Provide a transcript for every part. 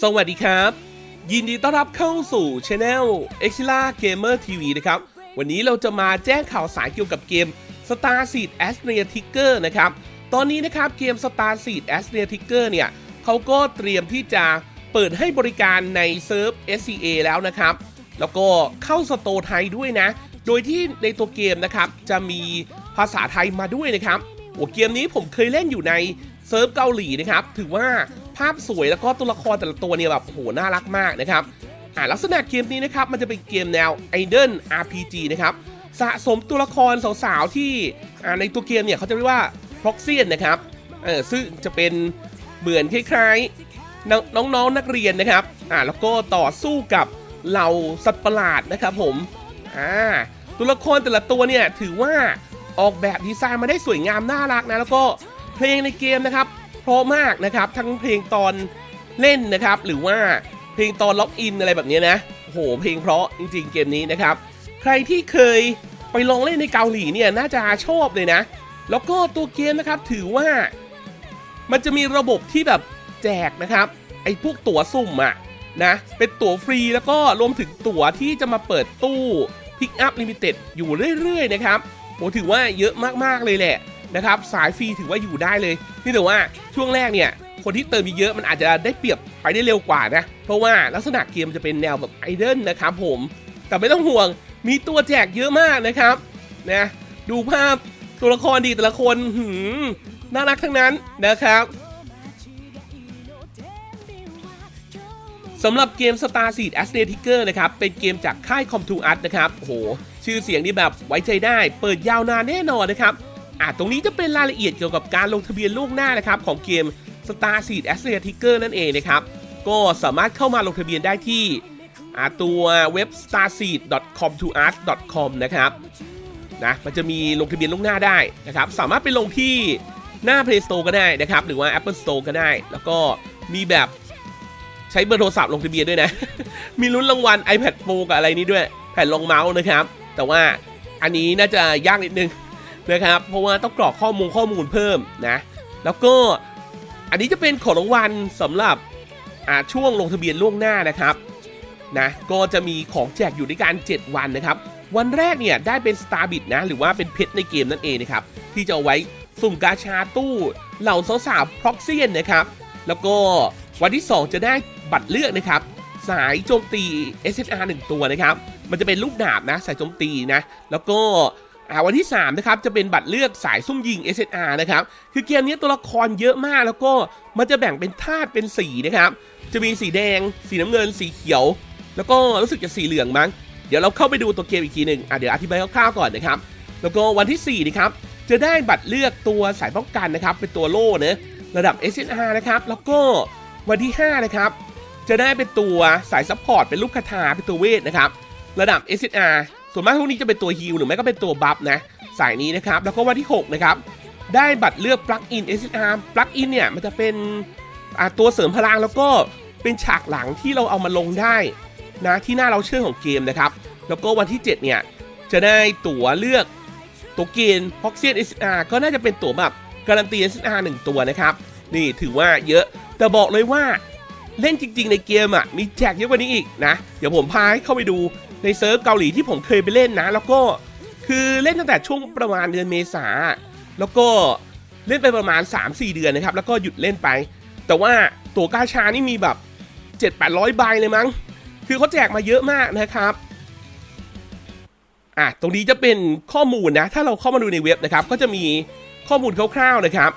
สวัสดีครับ ยินดีต้อนรับเข้าสู่ช anel e x i l a Gamer TV นะครับ วันนี้เราจะมาแจ้งข่าวสารเกี่ยวกับเกม Star Seed a s t r a Ticker นะครับ ตอนนี้นะครับเกม Star Seed a s t r a Ticker เนี่ยเขาก็เตรียมที่จะเปิดให้บริการในเซิร์ฟ SCA แล้วนะครับ แล้วก็เข้าสโตร์ไทยด้วยนะ โดยที่ในตัวเกมนะครับจะมีภาษาไทยมาด้วยนะครับโอ้เกมนี้ผมเคยเล่นอยู่ในเซิร์ฟเกาหลีนะครับ ถือว่า ภาพสวยแล้วก็ตัวละครแต่ละตัวเนี่ยแบบโหน่ารักมากนะครับอ่าลักษณะเกมนี้นะครับมันจะเป็นเกมแนว Idol RPG นะครับสะสมตัวละครสาวๆที่อ่าในตัวเกมเนี่ยเขาจะเรียกว่า Proxy นนะครับเออซึ่งจะเป็นเหมือนคล้ายๆน้องน้องๆนักเรียนนะครับอ่าแล้วก็ต่อสู้กับเหล่าสัตว์ประหลาดนะครับผมอ่าตัวละครแต่ละตัวเนี่ยถือว่าออกแบบดีไซน์มาได้สวยงามน่ารักนะแล้วก็เพลงในเกมนะครับ เพราะมากนะครับ ทั้งเพลงตอนเล่นนะครับ หรือว่าเพลงตอนล็อกอินอะไรแบบนี้นะโหเพลงเพราะจริงๆเกมนี้นะครับ ใครที่เคยไปลองเล่นในเกาหลีเนี่ยน่าจะชอบเลยนะ แล้วก็ตัวเกมนะครับถือว่า มันจะมีระบบที่แบบแจกนะครับ ไอ้พวกตั๋วสุ่มอะนะเป็นตั๋วฟรีแล้วก็รวมถึงตั๋วที่จะมาเปิดตู้พิกอัพลิมิเต็ดอยู่เรื่อยๆนะครับโหถือว่าเยอะมากๆเลยแหละ นะครับสายฟรีถือว่าอยู่ได้เลยนี่แต่ว่าช่วงแรกเนี่ยคนที่เติมเยอะมันอาจจะได้เปรียบไปได้เร็วกว่านะ เพราะว่าลักษณะเกมจะเป็นแนวแบบไอเดนนะครับผม แต่ไม่ต้องห่วงมีตัวแจกเยอะมากนะครับนะดูภาพตัวละครดีแต่ละคนหืมน่ารักทั้งนั้นนะครับสำหรับเกม Star Seed a s t r a t i c e r นะครับ เป็นเกมจากค่าย Com2 Art นะครับโอ้โห ชื่อเสียงนี่แบบไว้ใจได้ เปิดยาวนานแน่นอนนะครับ อะตรงนี้จะเป็นรายละเอียดเกี่ยวกับการลงทะเบียนล่วงหน้านะครับของเกม Star Seed a s t r a Ticker นั่นเองนะครับ ก็สามารถเข้ามาลงทะเบียนได้ที่ตัวเว็บ starseed.com2art.com นะครับนะมันจะมีลงทะเบียนล่วงหน้าได้นะครับ สามารถไปลงที่หน้า Play Store ก็ได้นะครับ หรือว่า Apple Store ก็ได้ แล้วก็มีแบบใช้เบอร์โทรศัพท์ลงทะเบียนด้วยนะ มีลุ้นรางวัล iPad Pro กับอะไรนี้ด้วย แผ่นรองเมาส์นะครับ แต่ว่าอันนี้น่าจะยากนิดนึง นะครับ เพราะว่าต้องกรอกข้อมูลข้อมูลเพิ่มนะ แล้วก็อันนี้จะเป็นของรางวัลสำหรับช่วงลงทะเบียนล่วงหน้านะครับนะก็จะมีของแจกอยู่ด้วยกัน7วันนะครับ วันแรกเนี่ยได้เป็น Star b i t นะหรือว่าเป็นเพชรในเกมนั่นเองนะครับ ที่จะเอาไว้สุ่มกาชาตู้เหล่าสาวๆ Proxy นนะครับ แล้วก็วันที่ 2 จะได้บัตรเลือกนะครับ สายโจมตี SSR 1 ตัวนะครับ มันจะเป็นลูกดาบนะสายโจมตีนะ แล้วก็ วันที่3นะครับจะเป็นบัตรเลือกสายซุ่มยิง SSR นะครับคือเกมนี้ตัวละครเยอะมากแล้วก็มันจะแบ่งเป็นธาตุเป็นสีนะครับจะมีสีแดง สีน้ำเงิน สีเขียว แล้วก็รู้สึกจะสีเหลืองมั้งเดี๋ยวเราเข้าไปดูตัวเกมอีกทีหนึ่งอะเดี๋ยวอธิบายคร่าวๆก่อนนะครับแล้วก็วันที่4นะครับจะได้บัตรเลือกตัวสายป้องกันนะครับเป็นตัวโล่เนะระดับ SSR นะครับแล้วก็วันที่5นะครับจะได้เป็นตัวสายซัพพอร์ตเป็นลูกคาถาเป็นตัวเวทนะครับระดับ SSR ส่วนมากพวกนี้จะเป็นตัวฮิลหรือไม่ก็เป็นตัวบัฟนะ สายนี้นะครับ แล้วก็วันที่ 6 นะครับ ได้บัตรเลือกปลั๊กอิน SSR ปลั๊กอินเนี่ย มันจะเป็นตัวเสริมพลังแล้วก็เป็นฉากหลังที่เราเอามาลงได้นะที่หน้าเราเชื่อของเกมนะครับ แล้วก็วันที่ 7 เนี่ย จะได้ตั๋วเลือกตัวเกณฑ์ p o x i a n SSR ก็น่าจะเป็นตั๋วแบบการันตี SSR 1 ตัวนะครับ นี่ถือว่าเยอะแต่บอกเลยว่าเล่นจริง ๆ ในเกมอะมีแจกเยอะกว่านี้อีกนะ เดี๋ยวผมพาให้เข้าไปดู ในเซิร์ฟเกาหลีที่ผมเคยไปเล่นนะ แล้วก็คือเล่นตั้งแต่ช่วงประมาณเดือนเมษาแล้วก็เล่นไปประมาณ 3-4 เดือนนะครับ แล้วก็หยุดเล่นไป แต่ว่าตั๋วกาชานี่มีแบบ7-800ใบเลยมั้ง คือเขาแจกมาเยอะมากนะครับอะตรงนี้จะเป็นข้อมูลนะ ถ้าเราเข้ามาดูในเว็บนะครับ ก็จะมีข้อมูลคร่าวๆนะครับ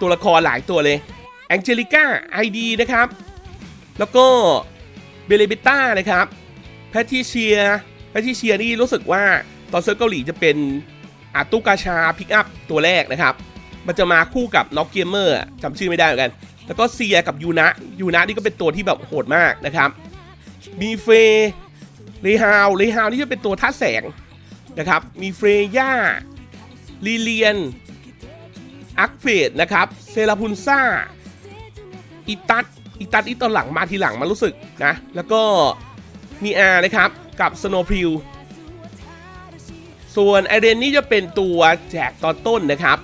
ตัวละครหลายตัวเลยแองเจลิก้าไอดีนะครับ แล้วก็เบเลเบต้านะครับ แพทริเชียแพทริเชียนี่รู้สึกว่าตอนเซิร์ฟเกาหลีจะเป็นอาตุกาชาพิกอัพตัวแรกนะครับ มันจะมาคู่กับน็อกเกมเมอร์จำชื่อไม่ได้เหมือนกัน แล้วก็เซียกับยูนะยูนะนี่ก็เป็นตัวที่แบบโหดมากนะครับ มีเฟย์เรฮาวเรฮาวนี่จะเป็นตัวท่าแสงนะครับ มีเฟรย่าลีเลียนอักเฟดนะครับ เซราพุนซ่าอิตัสอิตัสอีตอนหลังมาทีหลังมารู้สึกนะ แล้วก็ มีอานะครับ กับสโนพิวส่วนไอเรนนี่จะเป็นตัวแจกตอนต้นนะครับ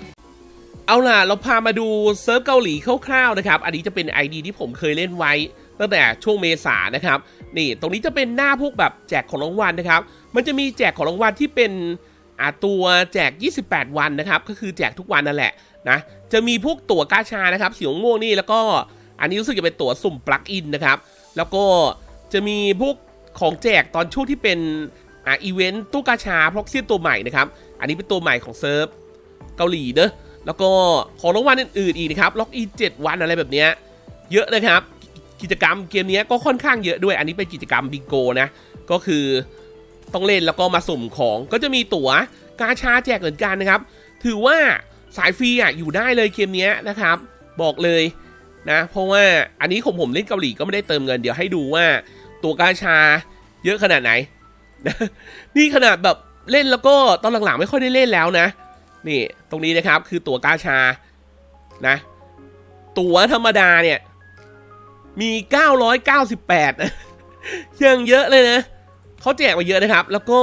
เอาล่ะ เราพามาดูเซิร์ฟเกาหลีคร่าวๆนะครับ อันนี้จะเป็น ID ที่ผมเคยเล่นไว้ ตั้งแต่ช่วงเมษานะครับ นี่ตรงนี้จะเป็นหน้าพวกแบบแจกของรางวัลนะครับ มันจะมีแจกของรางวัลที่เป็นอ่าตัวแจก 28 วันนะครับ ก็คือแจกทุกวันนั่นแหละนะ จะมีพวกตั๋วกาชานะครับสีม่วงนี่แล้วก็อันนี้รู้สึกจะเป็นตั๋วสุ่มปลั๊กอินนะครับ แล้วก็จะมีพวก ของแจกตอนช่วงที่เป็นอ่าอีเวนต์ตู้กาชาพล็อกซียนตัวใหม่นะครับ อันนี้เป็นตัวใหม่ของเซิร์ฟเกาหลีเนอะแล้วก็ของรางวัลอื่นๆอีกนะครับล็อกอิน7วันอะไรแบบเนี้ยเยอะนะครับ กิจกรรมเกมนี้ก็ค่อนข้างเยอะด้วย อันนี้เป็นกิจกรรมบิงโกนะก็คือต้องเล่นแล้วก็มาสุ่มของก็จะมีตั๋วกาชาแจกเหมือนกันนะครับ ถือว่าสายฟรีอะอยู่ได้เลยเกมนี้นะครับ บอกเลยนะ เพราะว่าอันนี้ของผมเล่นเกาหลีก็ไม่ได้เติมเงินเดี๋ยวให้ดูว่า ตัวกาชา เยอะขนาดไหน นี่ขนาดแบบเล่นแล้วก็ตอนหลังๆไม่ค่อยได้เล่นแล้วนะ นี่ตรงนี้นะครับคือตัวกาชานะ ตัวธรรมดาเนี่ย มี 998ยังเยอะเลยนะเขาแจกมาเยอะนะครับ แล้วก็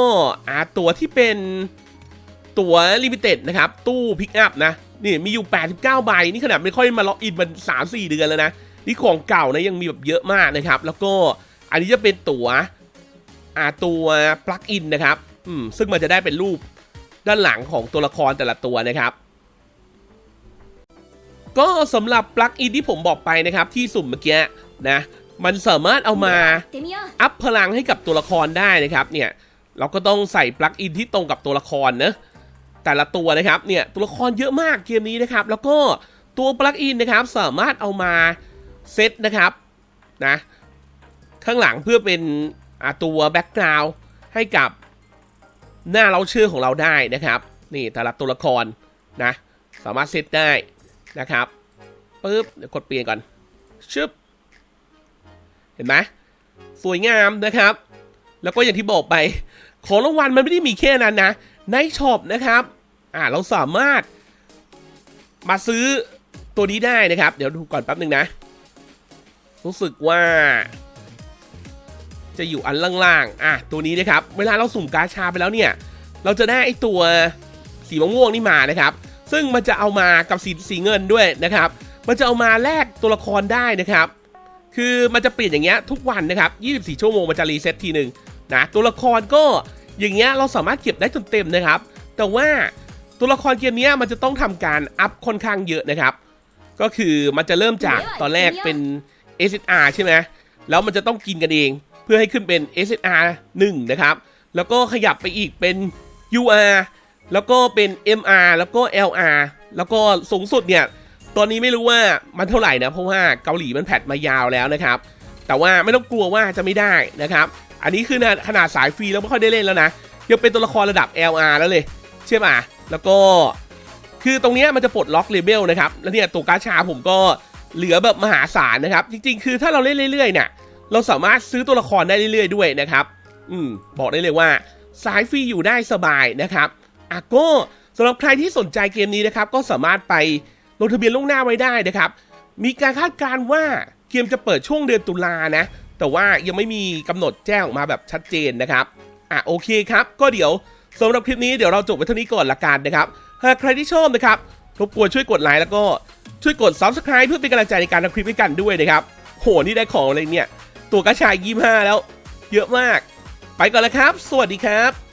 อาตัวที่เป็นตั๋วลิมิเต็ดนะครับ ตู้พิกอัพนะ นี่มีอยู่ 89 ใบ นี่ขนาดไม่ค่อยมาล็อกอินมัน 3-4 เดือนแล้วนะ นี่ของเก่านะยังมีแบบเยอะมากนะครับ แล้วก็ อันนี้จะเป็นตัวอ่ตัวปลั๊กอินนะครับอืมซึ่งมันจะได้เป็นรูปด้านหลังของตัวละครแต่ละตัวนะครับ ก็สำหรับปลั๊กอินที่ผมบอกไปนะครับที่สุ่มเมื่อกี้นะมันสามารถเอามาอัพพลังให้กับตัวละครได้นะครับเนี่ยเราก็ต้องใส่ปลั๊กอินที่ตรงกับตัวละครนะแต่ละตัวนะครับเนี่ยตัวละครเยอะมากเกมนี้นะครับ แล้วก็ตัวปลั๊กอินนะครับสามารถเอามาเซตนะครับนะ ข้างหลังเพื่อเป็นตัวแบ็กกราวด์ให้กับหน้าเราชื่อของเราได้นะครับ นี่แต่ละตัวละครนะ สามารถเซตได้นะครับปึ๊บเดี๋ยวกดเปลี่ยนก่อนชึบเห็นไหมสวยงามนะครับ แล้วก็อย่างที่บอกไปของรางวัลมันไม่ได้มีแค่นั้นนะในช็อปนะครับอ่าเราสามารถมาซื้อตัวนี้ได้นะครับ เดี๋ยวดูก่อนแป๊บหนึ่งนะ รู้สึกว่า จะอยู่อันล่างๆ อะ ตัวนี้นะครับ เวลาเราสุ่มกาชาไปแล้วเนี่ย เราจะได้ไอตัวสีม่วงนี่มานะครับ ซึ่งมันจะเอามากับสีสีเงินด้วยนะครับ มันจะเอามาแลกตัวละครได้นะครับ คือมันจะเปลี่ยนอย่างเงี้ยทุกวันนะครับ 24 ชั่วโมงมันจะรีเซ็ตทีหนึ่งนะ ตัวละครก็อย่างเงี้ยเราสามารถเก็บได้จนเต็มนะครับ แต่ว่าตัวละครเกมนี้มันจะต้องทำการอัพค่อนข้างเยอะนะครับ ก็คือมันจะเริ่มจากตอนแรกเป็น SSR ใช่ไหมแล้วมันจะต้องกินกันเอง เพื่อให้ขึ้นเป็น SSR 1 นะครับ แล้วก็ขยับไปอีกเป็น UR แล้วก็เป็น MR แล้วก็ LR แล้วก็สูงสุดเนี่ย ตอนนี้ไม่รู้ว่ามันเท่าไหร่นะ เพราะว่าเกาหลีมันแพทมายาวแล้วนะครับ แต่ว่าไม่ต้องกลัวว่าจะไม่ได้นะครับ อันนี้คือขนาดสายฟรีแล้วไม่ค่อยได้เล่นแล้วนะ ยังเป็นตัวละครระดับ LR แล้วเลย ใช่ป่ะ แล้วก็ คือตรงนี้มันจะปลดล็อกเลเบลนะครับ แล้วเนี่ยตัวกาชาผมก็เหลือแบบมหาศาลนะครับ จริง ๆ คือถ้าเราเล่นเรื่อยๆเนี่ย เราสามารถซื้อตัวละครได้เรื่อยๆด้วยนะครับ อืมบอกได้เลยว่าสายฟรีอยู่ได้สบายนะครับอะก็สำหรับใครที่สนใจเกมนี้นะครับ ก็สามารถไปลงทะเบียนล่วงหน้าไว้ได้นะครับ มีการคาดการณ์ว่าเกมจะเปิดช่วงเดือนตุลานะ แต่ว่ายังไม่มีกำหนดแจ้งออกมาแบบชัดเจนนะครับอะโอเคครับ ก็เดี๋ยวสำหรับคลิปนี้เดี๋ยวเราจบไว้เท่านี้ก่อนละกันนะครับหากใครที่ชอบนะครับรบกวนช่วยกดไลค์แล้วก็ช่วยกด subscribe เพื่อเป็นกำลังใจในการทำคลิปให้กันด้วยนะครับ โห นี่ได้ของอะไรเนี่ย ตัวกระชายยี่ห้าแล้ว เยอะมาก ไปก่อนแล้วครับ สวัสดีครับ